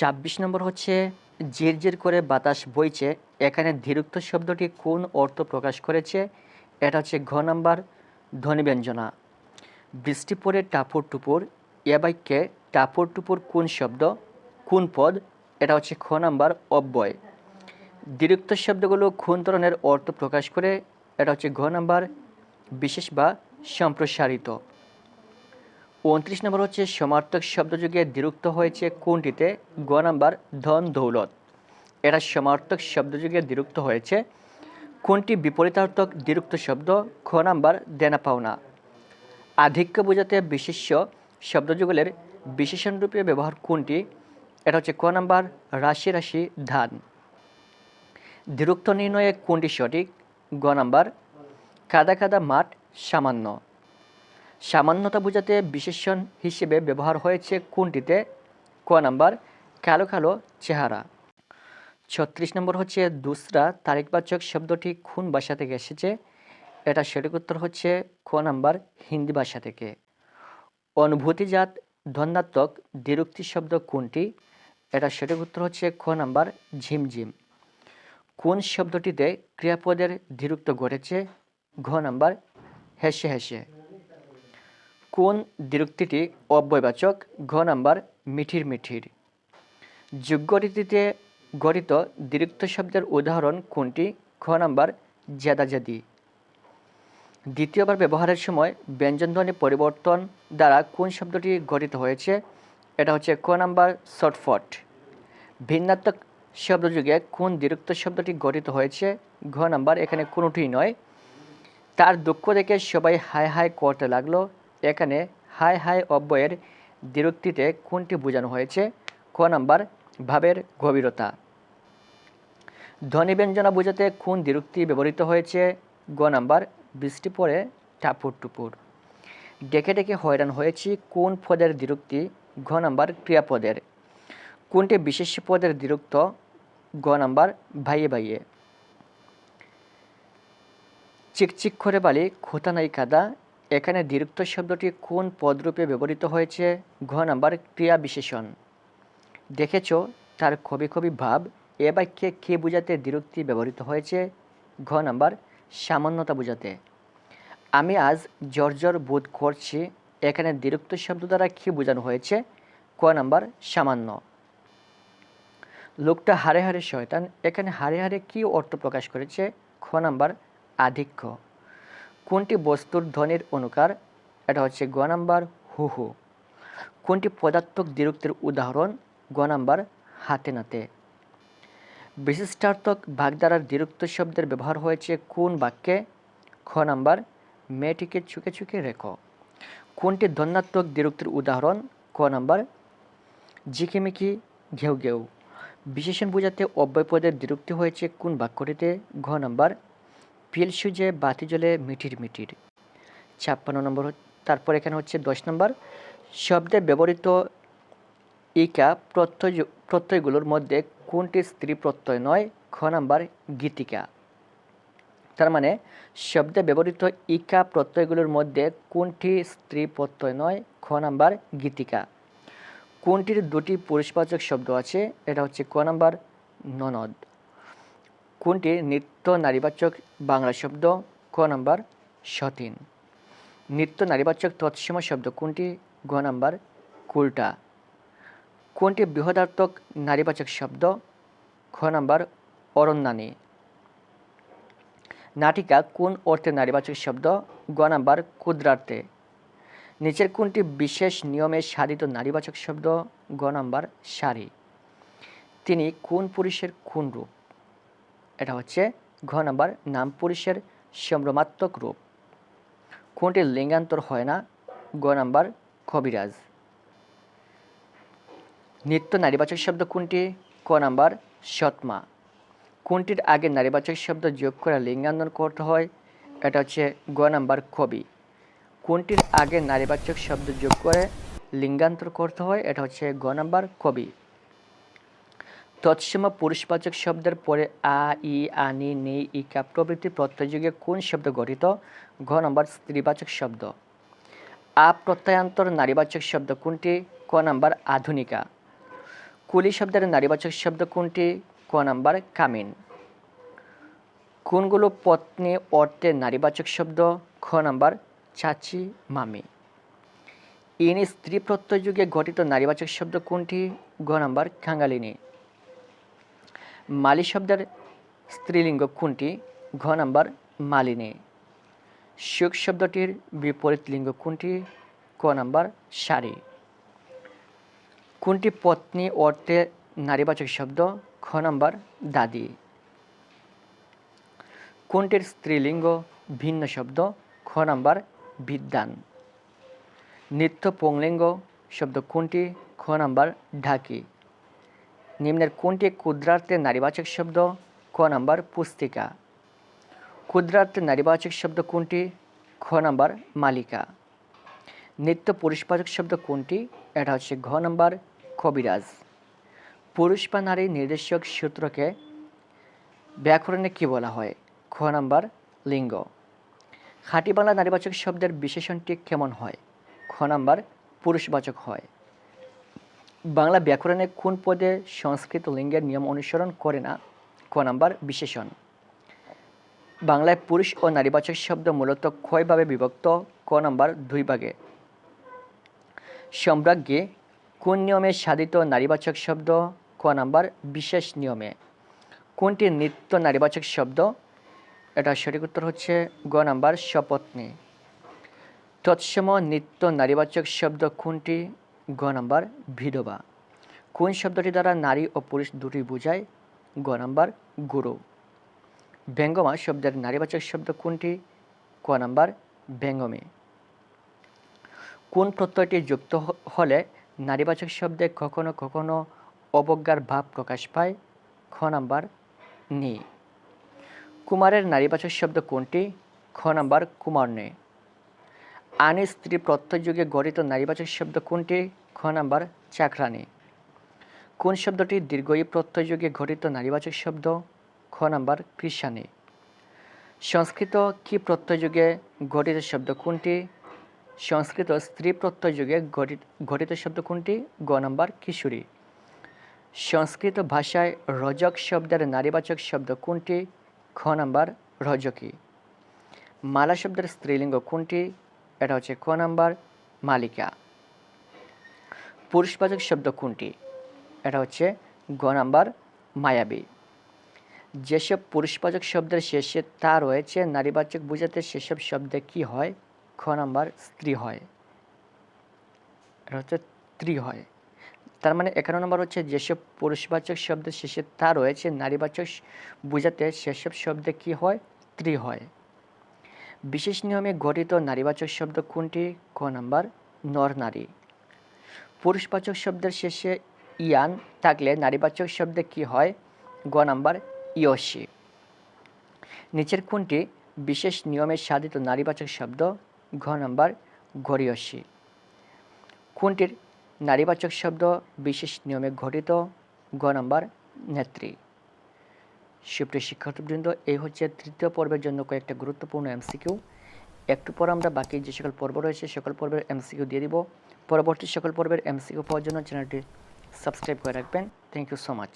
ছাব্বিশ নম্বর হচ্ছে ঝিরঝির করে বাতাস বইছে। এখানে ধীরুক্ত শব্দটি কোন অর্থ প্রকাশ করেছে? এটা হচ্ছে ঘ নাম্বার ধ্বনিব্যঞ্জনা বৃষ্টি পড়ে টাপুর টুপুর, এ বাক্যে টাপুর টুপুর কোন শব্দ, কোন পদ, এটা হচ্ছে খ নাম্বার, অব্যয়। দ্বিরুক্ত শব্দগুলো কোন ধরনের অর্থ প্রকাশ করে, এটা হচ্ছে ঘ নাম্বার, বিশেষ বা সম্প্রসারিত। উনত্রিশ নম্বর হচ্ছে সমার্থক শব্দযুগে দ্বিরুক্ত হয়েছে কোনটিতে? গ নাম্বার, ধন দৌলত। এরা সমার্থক শব্দযুগে দ্বিরুক্ত হয়েছে। কোনটি বিপরীতার্থক দ্বিরুক্ত শব্দ? খ নাম্বার, দেনা পাওনা। আধিক্য বোঝাতে বিশেষ্য শব্দযুগলের বিশেষণ রূপে ব্যবহার কোনটি? এটা হচ্ছে ক নাম্বার, রাশি রাশি, ধান। দ্বিরুক্ত নির্ণয়ে কোনটি সঠিক? গ নাম্বার কাদা কাদা মাঠ সামান্য। সামান্যতা বোঝাতে বিশেষণ হিসেবে ব্যবহার হয়েছে কোনটিতে? ক নাম্বার, কালো কালো চেহারা। ছত্রিশ নম্বর হচ্ছে দুসরা তারিখবাচক শব্দটি খুন ভাষা থেকে এসেছে? এটা সঠিক উত্তর হচ্ছে ক নাম্বার, হিন্দি ভাষা থেকে। অনুভূতিজাত ধন্যাত্মক দ্বিরুক্তি শব্দ কোনটি? এটা সঠিক উত্তর হচ্ছে খ নাম্বার, ঝিমঝিম। কোন শব্দটিতে ক্রিয়াপদের দ্বিরুক্ত ঘটেছে? ঘ নাম্বার, হেসে হেসে। কোন দ্বিরুক্তিটি অব্যয়বাচক? ঘ নাম্বার, মিঠির মিঠির। যোগ্য রীতিতে গঠিত দ্বিরুক্ত শব্দের উদাহরণ কোনটি? খ নাম্বার জেদাজেদি দ্বিতীয়বার ব্যবহারের সময় ব্যঞ্জনধ্বনি পরিবর্তন দ্বারা কোন শব্দটি গঠিত হয়েছে? এটা হচ্ছে ক নাম্বার শর্টফট ভিন্নাত্মক শব্দযুগে কোন দ্বিরুক্ত শব্দটি গঠিত হয়েছে? ঘ নাম্বার, এখানে কোনোটিই নয়। তার দুঃখ দেখে সবাই হাই হাই করতে লাগল। এখানে হাই হাই অব্যয়ের দ্বিরুক্তিতে কোনটি বোঝানো হয়েছে? ক নাম্বার, ভাবের গভীরতা। ধ্বনিব্যঞ্জনা বোঝাতে কোন দ্বিরুক্তি ব্যবহৃত হয়েছে? গ নাম্বার, বৃষ্টি পড়ে টাপুর টুপুর। ডেকে ডেকে হয়রান হয়েছি কোন পদের দ্বিরুক্তি? ঘ নাম্বার, ক্রিয়াপদের। কোনটি বিশেষ পদের দ্বিরুক্ত? গ নাম্বার, ভাইয়ে ভাইয়ে। চিকচিক করে বালি, খোতা নাই কাদা এখানে দ্বিরুক্ত শব্দটি কোন পদরূপে ব্যবহৃত হয়েছে? ঘ নাম্বার ক্রিয়া বিশেষণ। দেখেছ, তার কবি কবি ভাব। এ বাক্যে কে বোঝাতে দ্বিরুক্তি ব্যবহৃত হয়েছে? ঘ নাম্বার সামান্যতা বোঝাতে। আমি আজ জর্জর বোধ করছি এখানে দ্বিরুক্ত শব্দ দ্বারা কী বোঝানো হয়েছে? ক নাম্বার সামান্য। লোকটা হারে হারে শয়তান, এখানে হারে হারে কী অর্থ প্রকাশ করেছে? খ নাম্বার আধিক্য। কোনটি বস্তুর ধ্বনির অনুকার? এটা হচ্ছে গ নাম্বার, হু হু। কোনটি পদার্থক দ্বিরুক্তির উদাহরণ? গ নাম্বার, হাতে নাতে। বিশিষ্টার্থক বাগধারার দ্বিরুক্ত শব্দের ব্যবহার হয়েছে কোন বাক্যে? খ নাম্বার, মেয়েটিকে চুকে চুকে রেখো। কোনটি ধন্যাত্মক দ্বিরুক্তির উদাহরণ? ক নাম্বার ঝিকিমিকি ঘেউ ঘেউ। বিশেষণ বোঝাতে অব্যয় পদের দ্বিরুক্তি হয়েছে কোন বাক্যটিতে? ঘ নাম্বার পিল সুজে বাতি জ্বলে মিটির মিটির ছাপ্পান্ন নম্বর তারপর এখানে হচ্ছে দশ নম্বর। শব্দে ব্যবহৃত ইকা প্রত্যয় প্রত্যয়গুলোর মধ্যে কোনটি স্ত্রী প্রত্যয় নয়? খ নাম্বার, গীতিকা। তার মানে শব্দে ব্যবহৃত ইকা প্রত্যয়গুলোর মধ্যে কোনটি স্ত্রী প্রত্যয় নয়? খ নাম্বার, গীতিকা। কোনটির দুটি পুরুষবাচক শব্দ আছে? এটা হচ্ছে ক নাম্বার, ননদ। কোনটি নিত্য নারীবাচক বাংলা শব্দ? ক নাম্বার, সতীন। নিত্য নারীবাচক তৎসম শব্দ কোনটি? গ নাম্বার, কুলটা। কোনটি বৃহদার্থক নারীবাচক শব্দ? খ নাম্বার, অরণ্যানী। নাটিকা কোন অর্থে নারীবাচক শব্দ? গ নাম্বার, ক্ষুদ্রার্থে। নিচের কোনটি বিশেষ নিয়মে সাধিত নারীবাচক শব্দ? গ নাম্বার শাড়ি তিনি কোন পুরুষের কোন রূপ? এটা হচ্ছে ঘ নাম্বার নাম পুরুষের সম্ভ্রমাত্মক রূপ। কোনটি লিঙ্গান্তর হয় না? গ নাম্বার কবিরাজ। নিত্য নারীবাচক শব্দ কোনটি? ক নাম্বার সৎমা। কোনটির আগে নারীবাচক শব্দ যোগ করে লিঙ্গান্তর করতে হয়? এটা হচ্ছে গ নাম্বার কবি। কোনটির আগে নারীবাচক শব্দ যোগ করে লিঙ্গান্তর করতে হয়? এটা হচ্ছে গ নাম্বার কবি। তৎসম পুরুষবাচক শব্দের পরে আ, ই আনি নি ইকা প্রভৃতি প্রত্যয়যোগে কোন শব্দ গঠিত? ঘ নম্বর, স্ত্রীবাচক শব্দ। আ, প্রত্যয়ান্তর নারীবাচক শব্দ কোনটি? ক নাম্বার, আধুনিকা। কুলি শব্দের নারীবাচক শব্দ কোনটি? ক নাম্বার, কামিন। কোনগুলো পত্নী, অর্থে নারীবাচক শব্দ? খ নাম্বার, চাচি, মামি। ইনি স্ত্রী প্রত্যয় যুগে গঠিত নারীবাচক শব্দ কোনটি? গ নাম্বার, খাঙ্গালিনী। মালি শব্দের স্ত্রীলিঙ্গ কোনটি? ঘ নাম্বার মালিনী। সুখ শব্দটির বিপরীত লিঙ্গ কোনটি? ক নাম্বার শাড়ি। কোনটি পত্নী অর্থে নারীবাচক শব্দ? খ নাম্বার দাদি। কোনটির স্ত্রীলিঙ্গ ভিন্ন শব্দ? খ নাম্বার বিদ্যান। নিত্য পুংলিঙ্গ শব্দ কোনটি? খ নাম্বার ঢাকি। নিম্নের কোনটি ক্ষুদ্রার্থের নারীবাচক শব্দ? ক নাম্বার, পুস্তিকা। ক্ষুদ্রার্থের নারীবাচক শব্দ কোনটি? খ নাম্বার, মালিকা। নিত্য পুরুষবাচক শব্দ কোনটি? এটা হচ্ছে ঘ নাম্বার, কবিরাজ। পুরুষ বা নারী নির্দেশক সূত্রকে ব্যাকরণে কি বলা হয়? খ নাম্বার, লিঙ্গ। খাঁটি বাংলা নারীবাচক শব্দের বিশেষণটি কেমন হয়? খ নাম্বার, পুরুষবাচক হয়। বাংলা ব্যাকরণে কোন পদে সংস্কৃত লিঙ্গের নিয়ম অনুসরণ করে না? ক নাম্বার, বিশেষণ। বাংলায় পুরুষ ও নারীবাচক শব্দ মূলত ক্ষয়ভাবে বিভক্ত? ক নাম্বার, দুই ভাগে। সম্রাজ্ঞী, কোন নিয়মে সাধিত নারীবাচক শব্দ? ক নাম্বার, বিশেষ নিয়মে। কোনটি নিত্য নারীবাচক শব্দ? এটা সঠিক উত্তর হচ্ছে গ নাম্বার শপথনী তৎসম নিত্য নারীবাচক শব্দ কোনটি? গ নাম্বার, বিধবা। কোন শব্দটি দ্বারা নারী ও পুরুষ দুটি বোঝায়? গ নাম্বার, গুরু। ব্যঙ্গমা শব্দের নারীবাচক শব্দ কোনটি? ক নাম্বার, ব্যঙ্গমে। কোন প্রত্যয়টি যুক্ত হলে নারীবাচক শব্দে কখনো কখনো অবজ্ঞার ভাব প্রকাশ পায়? খ নাম্বার, নি। কুমারের নারীবাচক শব্দ কোনটি? খ নাম্বার কুমারনে আনি স্ত্রী প্রত্যয় যুগে গঠিত নারীবাচক শব্দ কোনটি? খ নাম্বার চাকরানি কোন শব্দটি দীর্ঘয়ী প্রত্যয় যুগে গঠিত নারীবাচক শব্দ? খ নাম্বার কৃষানি সংস্কৃত কি প্রত্যয়যোগে গঠিত শব্দ কোনটি? সংস্কৃত স্ত্রী প্রত্যয়যোগে গঠিত শব্দ কোনটি? গ নাম্বার, কিশোরী। সংস্কৃত ভাষায় রজক শব্দের নারীবাচক শব্দ কোনটি? খ নাম্বার, রজকী। মালা শব্দের স্ত্রীলিঙ্গ কোনটি? এটা হচ্ছে ক নাম্বার? মালিকা। পুরুষবাচক শব্দ কোনটি? এটা হচ্ছে গ নাম্বার, মায়াবী। যেসব পুরুষবাচক শব্দের শেষে তা রয়েছে, নারীবাচক বোঝাতে সেসব শব্দে কি হয়? খ নাম্বার, স্ত্রী হয়। এটা হচ্ছে স্ত্রী হয়। তার মানে একান্ন নম্বর হচ্ছে যেসব পুরুষবাচক শব্দের শেষে তা রয়েছে, নারীবাচক বোঝাতে সেসব শব্দে কি হয়? স্ত্রী হয়। বিশেষ নিয়মে গঠিত নারীবাচক শব্দ কোনটি? ক নাম্বার, নর নারী। পুরুষবাচক শব্দের শেষে ইয়ান থাকলে নারীবাচক শব্দে কি হয়? গ নাম্বার, ইয়সি। নিচের কোনটি? বিশেষ নিয়মে সাধিত নারীবাচক শব্দ। ঘ নাম্বার গরিয়সী কোনটির নারীবাচক শব্দ বিশেষ নিয়মে ঘটিত গ নাম্বার, নেত্রী। সুপ্রিয় শিক্ষার্থীবৃন্দ, এই হচ্ছে তৃতীয় পর্বের জন্য কয়েকটা গুরুত্বপূর্ণ এমসিকিউ একটু পর আমরা বাকি যে সকল পর্ব রয়েছে সকল পর্বের এমসিকিউ দিয়ে দিব। পরবর্তী সকল পর্বের এমসিকিউ পাওয়ার জন্য চ্যানেলটি সাবস্ক্রাইব করে রাখবেন। Thank you so much